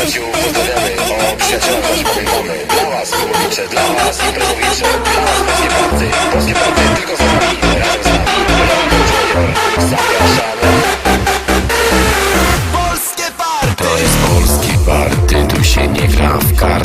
przyjaciół Pozdrawiamy o przyjacielach was pamiętamy Dla was górnicze, dla was imprezowicze Dla was polskie party, polskie party Tylko z nami, razem z nami. Zapraszamy. Polskie party. To jest polski party, tu się nie gra w karty.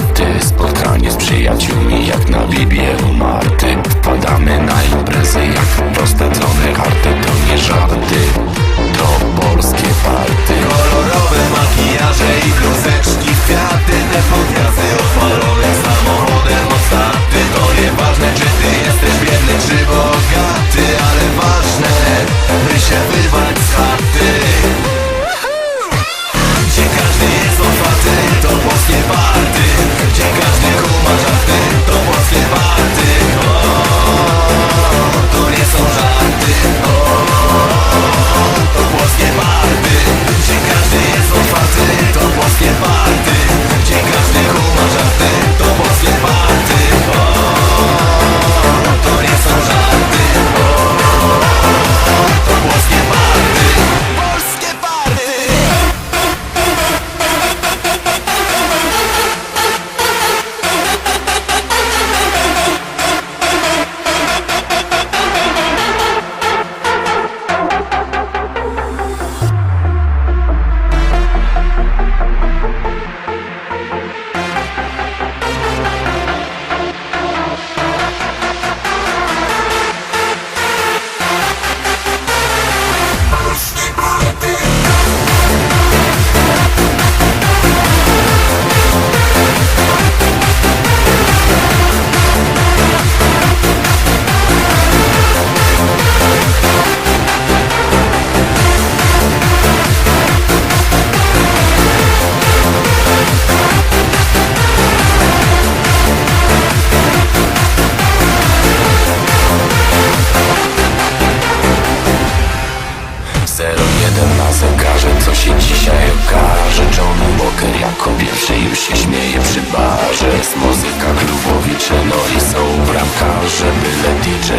żeby byle DJ